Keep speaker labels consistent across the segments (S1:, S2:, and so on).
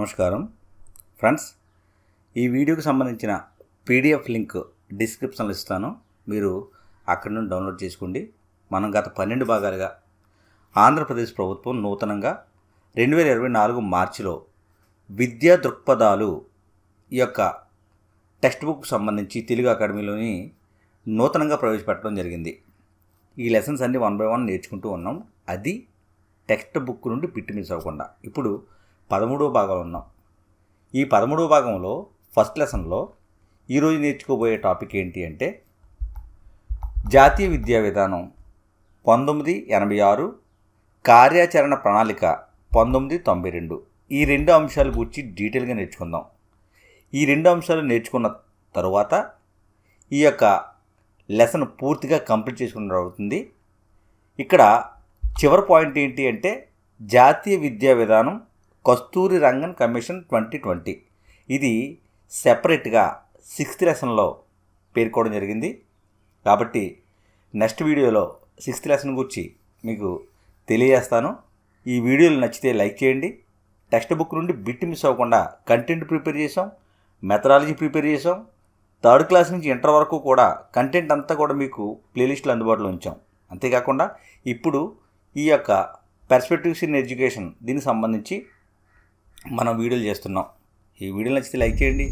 S1: నమస్కారం. ఫ్రెండ్స్ ఈ వీడియోకి సంబంధించిన పీడిఎఫ్ లింక్ డిస్క్రిప్షన్లో ఇస్తాను. మీరు అక్కడి నుండి డౌన్లోడ్ చేసుకోండి. మనం గత పన్నెండు భాగాలుగా ఆంధ్రప్రదేశ్ ప్రభుత్వం నూతనంగా రెండు వేల ఇరవై నాలుగు మార్చిలో విద్యా దృక్పథాలు యొక్క టెక్స్ట్ బుక్ సంబంధించి తెలుగు అకాడమీలోని నూతనంగా ప్రవేశపెట్టడం జరిగింది. ఈ లెసన్స్ అన్ని వన్ బై వన్ నేర్చుకుంటూ ఉన్నాం. అది టెక్స్ట్ బుక్ నుండి పిట్టి మిస్ అవ్వకుండా ఇప్పుడు పదమూడవ భాగంలో ఉన్నాం. ఈ పదమూడవ భాగంలో ఫస్ట్ లెసన్లో ఈరోజు నేర్చుకోబోయే టాపిక్ ఏంటి అంటే జాతీయ విద్యా విధానం పంతొమ్మిది ఎనభై ఆరు కార్యాచరణ ప్రణాళిక పంతొమ్మిది తొంభై రెండు. ఈ రెండు అంశాల గురించి డీటెయిల్గా నేర్చుకుందాం. ఈ రెండు అంశాలు నేర్చుకున్న తరువాత ఈ యొక్క లెసన్ పూర్తిగా కంప్లీట్ చేసుకున్న అవుతుంది ఇక్కడ చివరి పాయింట్ ఏంటి అంటే జాతీయ విద్యా విధానం Kasturi Rangan commission twenty twenty. ఇది సెపరేట్గా సిక్స్త్ లెసన్లో పేర్కోవడం జరిగింది. కాబట్టి నెక్స్ట్ వీడియోలో సిక్స్త్ లెసన్ గురించి మీకు తెలియజేస్తాను. ఈ వీడియోలు నచ్చితే లైక్ చేయండి. టెక్స్ట్ బుక్ నుండి బిట్ మిస్ అవ్వకుండా కంటెంట్ ప్రిపేర్ చేసాం మెథడాలజీ ప్రిపేర్ చేసాం థర్డ్ క్లాస్ నుంచి ఇంటర్ వరకు కూడా కంటెంట్ అంతా కూడా మీకు ప్లేలిస్ట్లో అందుబాటులో ఉంచాం. అంతేకాకుండా ఇప్పుడు ఈ యొక్క పెర్స్పెక్టివ్స్ ఇన్ ఎడ్యుకేషన్ దీనికి సంబంధించి మనం వీడియోలు చేస్తున్నాం. ఈ వీడియో నచ్చితే లైక్ చేయండి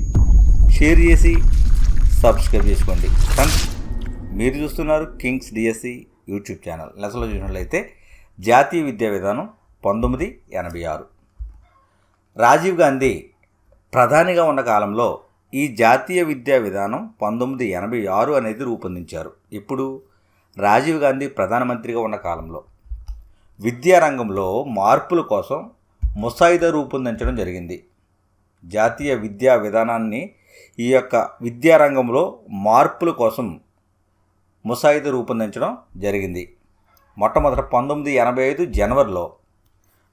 S1: షేర్ చేసి సబ్స్క్రైబ్ చేసుకోండి. ఫ్రెండ్స్ మీరు చూస్తున్నారు కింగ్స్ డిఎస్సి యూట్యూబ్ ఛానల్. లెసలో చూసినట్లయితే జాతీయ విద్యా విధానం పంతొమ్మిది ఎనభై ఆరు. రాజీవ్ గాంధీ ప్రధానిగా ఉన్న కాలంలో ఈ జాతీయ విద్యా విధానం పంతొమ్మిది ఎనభై ఆరు అనేది రూపొందించారు. ఇప్పుడు రాజీవ్ గాంధీ ప్రధానమంత్రిగా ఉన్న కాలంలో విద్యారంగంలో మార్పుల కోసం ముసాయిదా రూపొందించడం జరిగింది. జాతీయ విద్యా విధానాన్ని ఈ యొక్క విద్యారంగంలో మార్పుల కోసం ముసాయిదా రూపొందించడం జరిగింది. మొట్టమొదట పంతొమ్మిది ఎనభై ఐదు జనవరిలో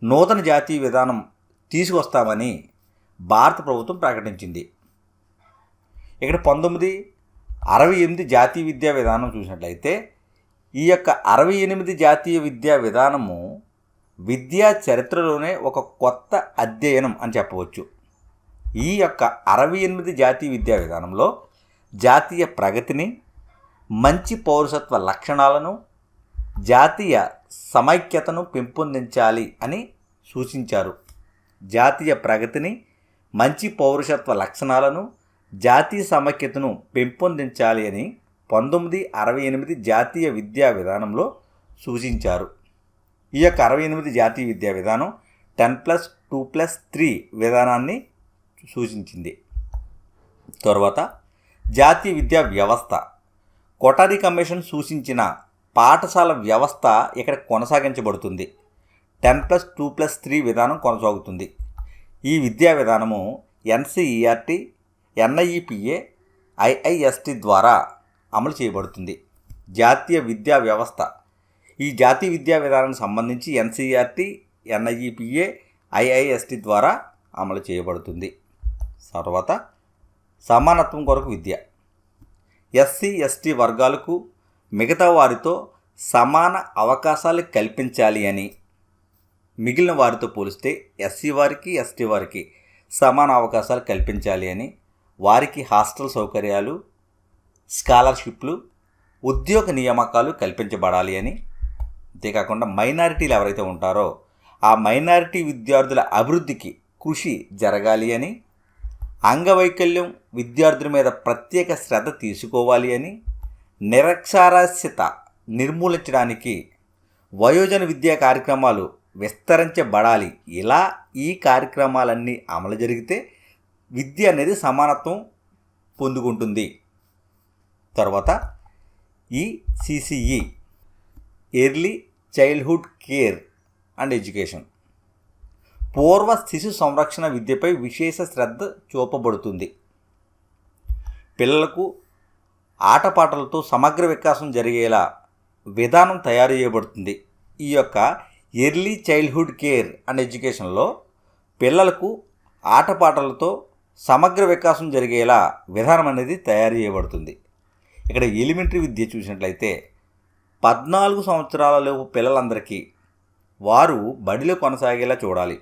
S1: నూతన జాతీయ విధానం తీసుకొస్తామని భారత ప్రభుత్వం ప్రకటించింది. ఇక్కడ పంతొమ్మిది అరవై ఎనిమిది జాతీయ విద్యా విధానం చూసినట్లయితే ఈ యొక్క అరవై ఎనిమిది జాతీయ విద్యా విధానము విద్యా చరిత్రలోనే ఒక కొత్త అధ్యయనం అని చెప్పవచ్చు. ఈ యొక్క అరవై ఎనిమిది జాతీయ విద్యా విధానంలో జాతీయ ప్రగతిని మంచి పౌరసత్వ లక్షణాలను జాతీయ సమైక్యతను పెంపొందించాలి అని సూచించారు. జాతీయ ప్రగతిని మంచి పౌరుషత్వ లక్షణాలను జాతీయ సమైక్యతను పెంపొందించాలి అని పంతొమ్మిది అరవై ఎనిమిది జాతీయ విద్యా విధానంలో సూచించారు. ఈ యొక్క అరవై ఎనిమిది జాతీయ విద్యా విధానం ten plus two plus three విధానాన్ని సూచించింది. తర్వాత జాతీయ విద్యా వ్యవస్థ. కొటారీ కమిషన్ సూచించిన పాఠశాల వ్యవస్థ ఇక్కడ కొనసాగించబడుతుంది. Ten plus two plus three విధానం కొనసాగుతుంది. ఈ విద్యా విధానము ఎన్సిఈఆర్టీ ఎన్ఐఈపిఏ ఐఐఎస్టి ద్వారా అమలు చేయబడుతుంది. జాతీయ విద్యా వ్యవస్థ. ఈ జాతీయ విద్యా విధానానికి సంబంధించి ఎన్సీఆర్టీ ఎన్ఐఈపిఏ ఐఐఎస్టి ద్వారా అమలు చేయబడుతుంది. తర్వాత సమానత్వం కొరకు విద్య. ఎస్సీ ఎస్టీ వర్గాలకు మిగతా వారితో సమాన అవకాశాలు కల్పించాలి అని మిగిలిన వారితో పోలిస్తే ఎస్సీ వారికి ఎస్టీ వారికి సమాన అవకాశాలు కల్పించాలి అని వారికి హాస్టల్ సౌకర్యాలు స్కాలర్షిప్లు ఉద్యోగ నియామకాలు కల్పించబడాలి అని అంతేకాకుండా మైనారిటీలు ఎవరైతే ఉంటారో ఆ మైనారిటీ విద్యార్థుల అభివృద్ధికి కృషి జరగాలి అని అంగవైకల్యం విద్యార్థుల మీద ప్రత్యేక శ్రద్ధ తీసుకోవాలి అని నిరక్షరాస్యత నిర్మూలించడానికి వయోజన విద్యా కార్యక్రమాలు విస్తరించబడాలి. ఇలా ఈ కార్యక్రమాలన్నీ అమలు జరిగితే విద్య అనేది సమానత్వం పొందుకుంటుంది. తర్వాత ఈ CCE early childhood care and education పూర్వ శిశు సంరక్షణ విద్యపై విశేష శ్రద్ధ చూపబడుతుంది. పిల్లలకు ఆటపాటలతో సమగ్ర వికాసం జరిగేలా విధానం తయారు చేయబడుతుంది. ఈ యొక్క ఎర్లీ చైల్డ్హుడ్ కేర్ అండ్ ఎడ్యుకేషన్లో పిల్లలకు ఆటపాటలతో సమగ్ర వికాసం జరిగేలా విధానం అనేది తయారు చేయబడుతుంది. ఇక్కడ ఎలిమెంటరీ విద్య చూసినట్లయితే పద్నాలుగు సంవత్సరాలలోపు పిల్లలందరికీ వారు బడిలో కొనసాగేలా చూడాలి.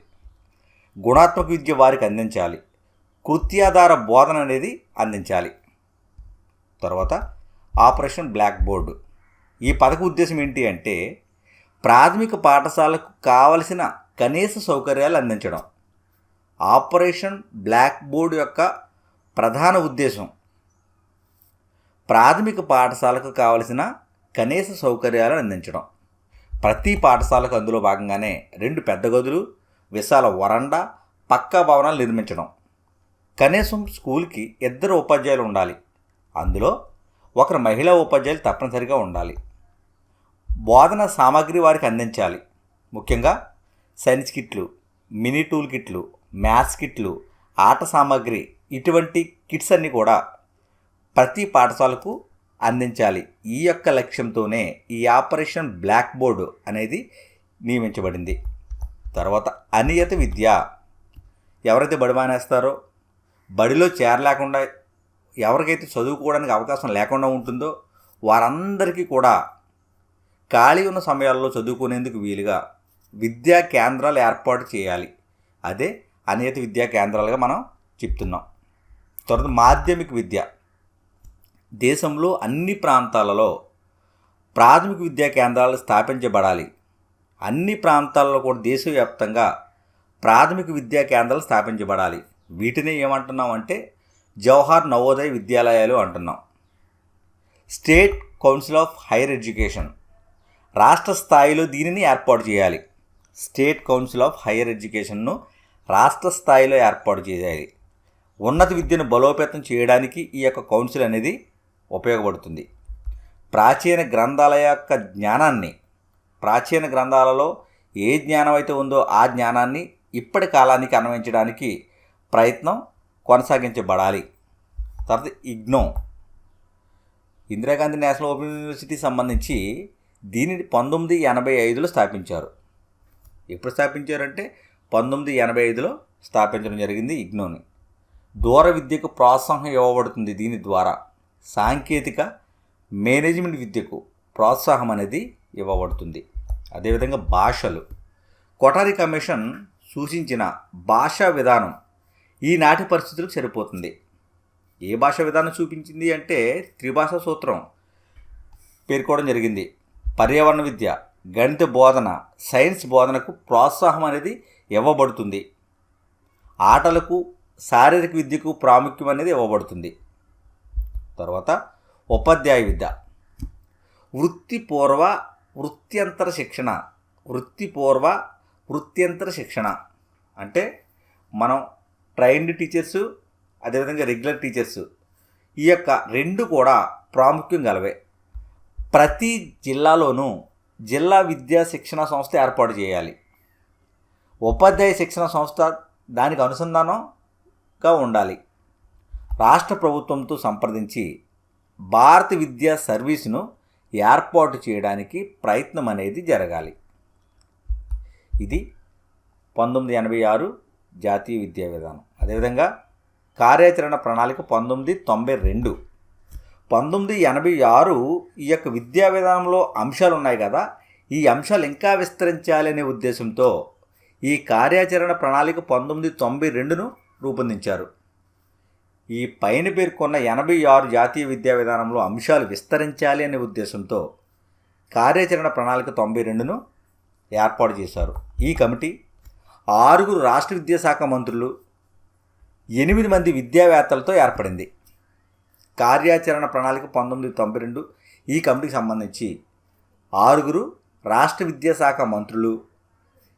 S1: గుణాత్మక విద్య వారికి అందించాలి. కృత్యాధార బోధన అనేది అందించాలి. తర్వాత ఆపరేషన్ బ్లాక్ బోర్డు. ఈ పథక ఉద్దేశం ఏంటి అంటే ప్రాథమిక పాఠశాలకు కావలసిన కనీస సౌకర్యాలు అందించడం. ఆపరేషన్ బ్లాక్ బోర్డు యొక్క ప్రధాన ఉద్దేశం. ప్రాథమిక పాఠశాలకు కావలసిన కనీస సౌకర్యాలను అందించడం. ప్రతి పాఠశాలకు అందులో భాగంగానే రెండు పెద్ద గదులు విశాల వరండా పక్కా భవనాలు నిర్మించడం. కనీసం స్కూల్కి ఇద్దరు ఉపాధ్యాయులు ఉండాలి. అందులో ఒకరు మహిళా ఉపాధ్యాయులు తప్పనిసరిగా ఉండాలి. బోధన సామాగ్రి వారికి అందించాలి. ముఖ్యంగా సైన్స్ కిట్లు మినీ టూల్ కిట్లు మ్యాథ్స్ కిట్లు ఆట సామాగ్రి ఇటువంటి కిట్స్ అన్నీ కూడా ప్రతి పాఠశాలకు అందించాలి. ఈ యొక్క లక్ష్యంతోనే ఈ ఆపరేషన్ బ్లాక్ బోర్డు అనేది నియమించబడింది. తర్వాత అనియత విద్య. ఎవరైతే బడి మానేస్తారో బడిలో చేరలేకుండా ఎవరికైతే చదువుకోవడానికి అవకాశం లేకుండా ఉంటుందో వారందరికీ కూడా ఖాళీ ఉన్న సమయాల్లో చదువుకునేందుకు వీలుగా విద్యా కేంద్రాలు ఏర్పాటు చేయాలి. అదే అనియత విద్యా కేంద్రాలుగా మనం చెప్తున్నాం. తర్వాత మాధ్యమిక విద్య. దేశంలో అన్ని ప్రాంతాలలో ప్రాథమిక విద్యా కేంద్రాలు స్థాపించబడాలి. అన్ని ప్రాంతాల్లో కూడా దేశవ్యాప్తంగా ప్రాథమిక విద్యా కేంద్రాలు స్థాపించబడాలి. వీటిని ఏమంటున్నాం అంటే జవహర్ నవోదయ విద్యాలయాలు అంటున్నాం. State council of higher education రాష్ట్ర స్థాయిలో దీనిని ఏర్పాటు చేయాలి. స్టేట్ కౌన్సిల్ ఆఫ్ హైయర్ ఎడ్యుకేషన్ను రాష్ట్ర స్థాయిలో ఏర్పాటు చేయాలి. ఉన్నత విద్యను బలోపేతం చేయడానికి ఈ యొక్క కౌన్సిల్ అనేది ఉపయోగపడుతుంది. ప్రాచీన గ్రంథాల యొక్క జ్ఞానాన్ని ప్రాచీన గ్రంథాలలో ఏ జ్ఞానం అయితే ఉందో ఆ జ్ఞానాన్ని ఇప్పటి కాలానికి అన్వయించడానికి ప్రయత్నం కొనసాగించబడాలి. తర్వాత IGNOU. Indira Gandhi national open university సంబంధించి దీనిని పంతొమ్మిది ఎనభై ఐదులో స్థాపించారు. ఎప్పుడు స్థాపించారంటే పంతొమ్మిది ఎనభై ఐదులో స్థాపించడం జరిగింది ఇగ్నోని. దూర విద్యకు ప్రోత్సాహం ఇవ్వబడుతుంది దీని ద్వారా. సాంకేతిక మేనేజ్మెంట్ విద్యకు ప్రోత్సాహం అనేది ఇవ్వబడుతుంది. అదేవిధంగా భాషలు. కొటారి కమిషన్ సూచించిన భాషా విధానం ఈనాటి పరిస్థితులకు సరిపోతుంది. ఏ భాష విధానం చూపించింది అంటే త్రిభాషా సూత్రం పేర్కోవడం జరిగింది. పర్యావరణ విద్య గణిత బోధన సైన్స్ బోధనకు ప్రోత్సాహం అనేది ఇవ్వబడుతుంది. ఆటలకు శారీరక విద్యకు ప్రాముఖ్యం అనేది ఇవ్వబడుతుంది. తర్వాత ఉపాధ్యాయ విద్య. వృత్తిపూర్వ వృత్యంతర శిక్షణ. వృత్తిపూర్వ వృత్యంతర శిక్షణ. అంటే మనం ట్రైన్డ్ టీచర్సు అదేవిధంగా రెగ్యులర్ టీచర్స్ ఈ యొక్క రెండు కూడా ప్రాముఖ్యం గలవే. ప్రతి జిల్లాలోనూ జిల్లా విద్యా శిక్షణ సంస్థ ఏర్పాటు చేయాలి. ఉపాధ్యాయ శిక్షణ సంస్థ దానికి అనుసంధానంగా ఉండాలి. రాష్ట్ర ప్రభుత్వంతో సంప్రదించి భారత విద్యా సర్వీసును ఏర్పాటు చేయడానికి ప్రయత్నం అనేది జరగాలి. ఇది పంతొమ్మిది ఎనభై ఆరు జాతీయ విద్యా విధానం. అదేవిధంగా కార్యాచరణ ప్రణాళిక పంతొమ్మిది తొంభై రెండు. పంతొమ్మిది ఎనభై ఆరు ఈ యొక్క విద్యా విధానంలో అంశాలు ఉన్నాయి కదా ఈ అంశాలు ఇంకా విస్తరించాలనే ఉద్దేశంతో ఈ కార్యాచరణ ప్రణాళిక పంతొమ్మిది తొంభై రెండును రూపొందించారు. ఈ పైన పేర్కొన్న ఎనభై ఆరు జాతీయ విద్యా విధానంలో అంశాలు విస్తరించాలి అనే ఉద్దేశంతో కార్యాచరణ ప్రణాళిక తొంభై రెండును ఏర్పాటు చేశారు. ఈ కమిటీ ఆరుగురు రాష్ట్ర విద్యాశాఖ మంత్రులు ఎనిమిది మంది విద్యావేత్తలతో ఏర్పడింది. కార్యాచరణ ప్రణాళిక పంతొమ్మిది తొంభై రెండు ఈ కమిటీకి సంబంధించి ఆరుగురు రాష్ట్ర విద్యాశాఖ మంత్రులు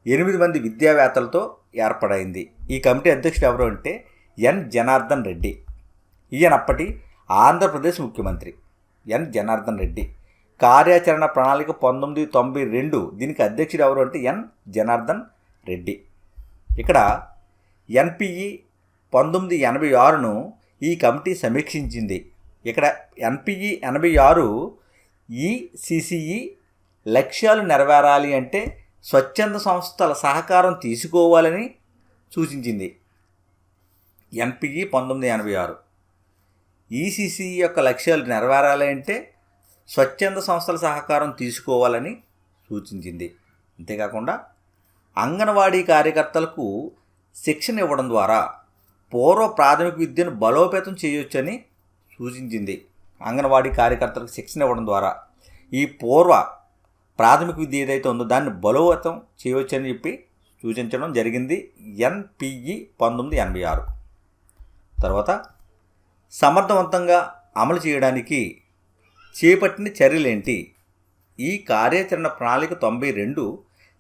S1: ఎనిమిది మంది విద్యావేత్తలతో ఏర్పడైంది. ఈ కమిటీ అధ్యక్షుడు ఎవరు అంటే ఎన్. జనార్దన్ రెడ్డి. ఈయనప్పటి ఆంధ్రప్రదేశ్ ముఖ్యమంత్రి. ఎన్. జనార్దన్ రెడ్డి. కార్యాచరణ ప్రణాళిక పంతొమ్మిది తొంభై రెండు. దీనికి అధ్యక్షుడు ఎవరు అంటే ఎన్. జనార్దన్ రెడ్డి. ఇక్కడ ఎన్పిఈ పంతొమ్మిది ఎనభై ఆరును ఈ కమిటీ సమీక్షించింది. ఇక్కడ ఎన్పిఈ ఎనభై ఆరు ఈసిసిఈ లక్ష్యాలు నెరవేరాలి అంటే స్వచ్ఛంద సంస్థల సహకారం తీసుకోవాలని సూచించింది. ఎన్పిఈ పంతొమ్మిది ఎనభై ఆరు. ఈసీసీ యొక్క లక్ష్యాలు నెరవేరాలి అంటే స్వచ్ఛంద సంస్థల సహకారం తీసుకోవాలని సూచించింది. అంతేకాకుండా అంగన్వాడీ కార్యకర్తలకు శిక్షణ ఇవ్వడం ద్వారా పూర్వ ప్రాథమిక విద్యను బలోపేతం చేయవచ్చని సూచించింది. అంగన్వాడీ కార్యకర్తలకు శిక్షణ ఇవ్వడం ద్వారా ఈ పూర్వ ప్రాథమిక విద్య ఏదైతే ఉందో దాన్ని బలోపేతం చేయవచ్చని చెప్పి సూచించడం జరిగింది. ఎన్పిఈ పంతొమ్మిది ఎనభై ఆరు. తర్వాత సమర్థవంతంగా అమలు చేయడానికి చేపట్టిన చర్యలేంటి? ఈ కార్యాచరణ ప్రణాళిక తొంభై రెండు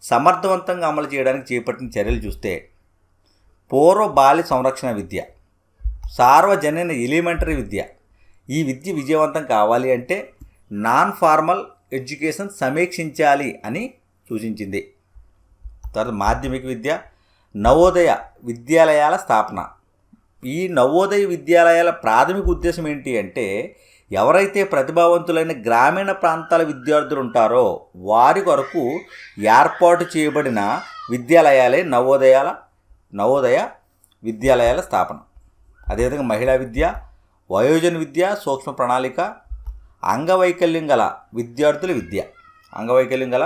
S1: సమర్థవంతంగా అమలు చేయడానికి చేపట్టిన చర్యలు చూస్తే పూర్వ బాల్య సంరక్షణ విద్య సార్వజనీన ఎలిమెంటరీ విద్య. ఈ విద్య విజయవంతం కావాలి అంటే నాన్ ఫార్మల్ ఎడ్యుకేషన్ సమీక్షించాలి అని సూచించింది. తర్వాత మాధ్యమిక విద్య నవోదయ విద్యాలయాల స్థాపన. ఈ నవోదయ విద్యాలయాల ప్రాథమిక ఉద్దేశం ఏంటి అంటే ఎవరైతే ప్రతిభావంతులైన గ్రామీణ ప్రాంతాల విద్యార్థులు ఉంటారో వారి కొరకు ఏర్పాటు చేయబడిన విద్యాలయాలే నవోదయాల నవోదయ విద్యాలయాల స్థాపన. అదేవిధంగా మహిళా విద్య వయోజన విద్య సూక్ష్మ ప్రణాళిక అంగవైకల్యం గల విద్యార్థుల విద్య. అంగవైకల్యం గల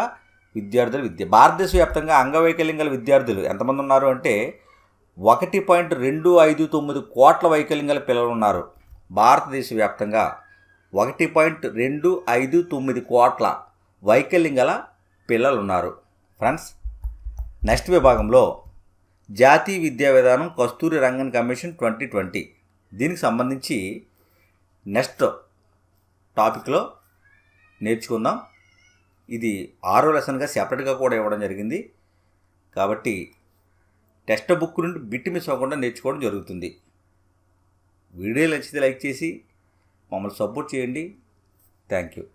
S1: విద్యార్థుల విద్య. భారతదేశ వ్యాప్తంగా అంగవైకల్యం గల విద్యార్థులు ఎంతమంది ఉన్నారు అంటే ఒకటి పాయింట్ రెండు ఐదు తొమ్మిది కోట్ల వైకల్యం గల పిల్లలు ఉన్నారు భారతదేశ వ్యాప్తంగా ఒకటి పాయింట్ రెండు ఐదు తొమ్మిది కోట్ల వైకల్యం గల పిల్లలు ఉన్నారు ఫ్రెండ్స్ నెక్స్ట్ విభాగంలో జాతీయ విద్యా విధానం Kasturi Rangan commission twenty twenty. దీనికి సంబంధించి నెక్స్ట్ టాపిక్లో నేర్చుకుందాం. ఇది ఆరో లెసన్గా సెపరేట్గా కూడా ఇవ్వడం జరిగింది. కాబట్టి టెక్స్ట్ బుక్ నుండి బిట్ మిస్ అవ్వకుండా నేర్చుకోవడం జరుగుతుంది. వీడియో నచ్చితే లైక్ చేసి మమ్మల్ని సపోర్ట్ చేయండి. Thank you.